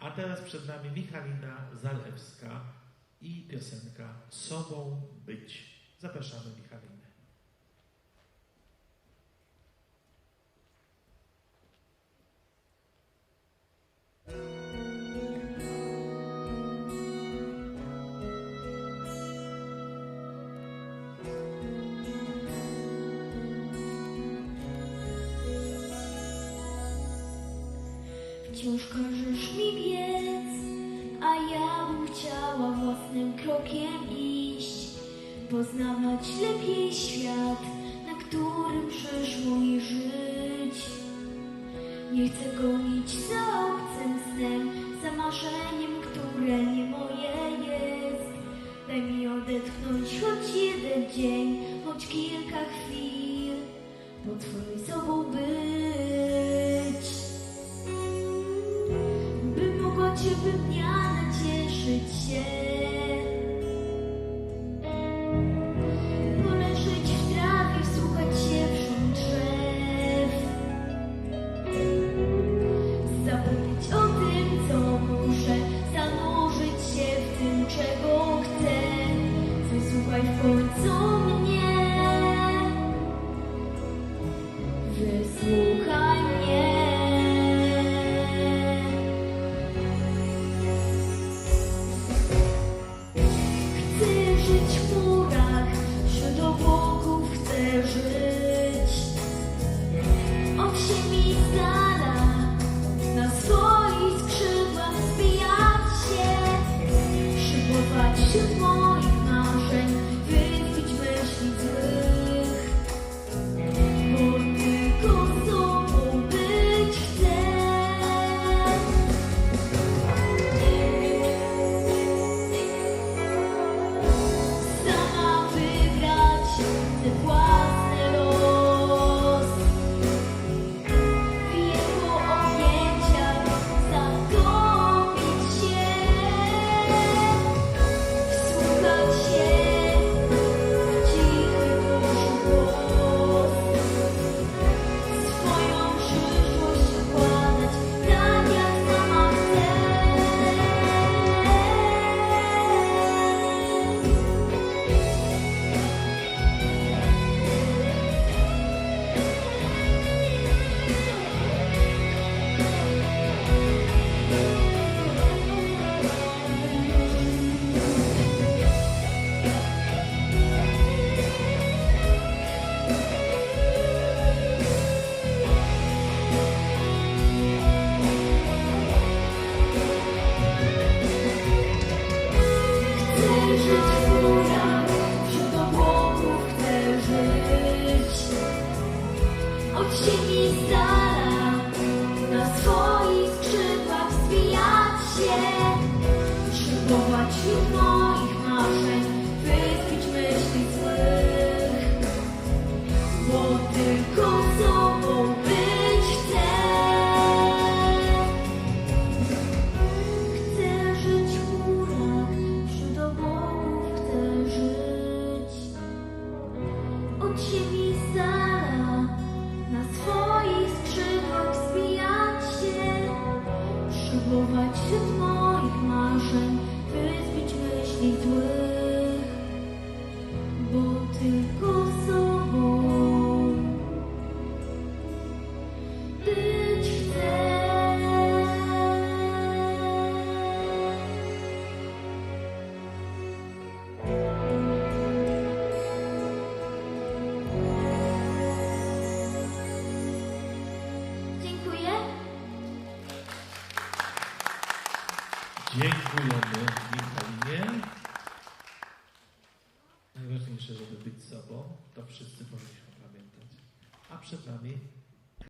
A teraz przed nami Michalina Zalewska i piosenka Sobą być. Zapraszamy Michalinę. Wciąż każesz mi biec, a ja bym chciała własnym krokiem iść, poznawać lepiej świat, na którym przyszło mi żyć. Nie chcę gonić za obcym snem, za marzeniem, które nie moje jest. Daj mi odetchnąć choć jeden dzień, choć kilka chwil, po Twoim sobą być. By mogła Ciebie dnia nacieszyć się Od ziemi Szybować wśród moich marzeń, wyzbić myśli złych. Bo Dziękujemy Michalinie. Najważniejsze, żeby być sobą, to wszyscy powinniśmy pamiętać. A przed nami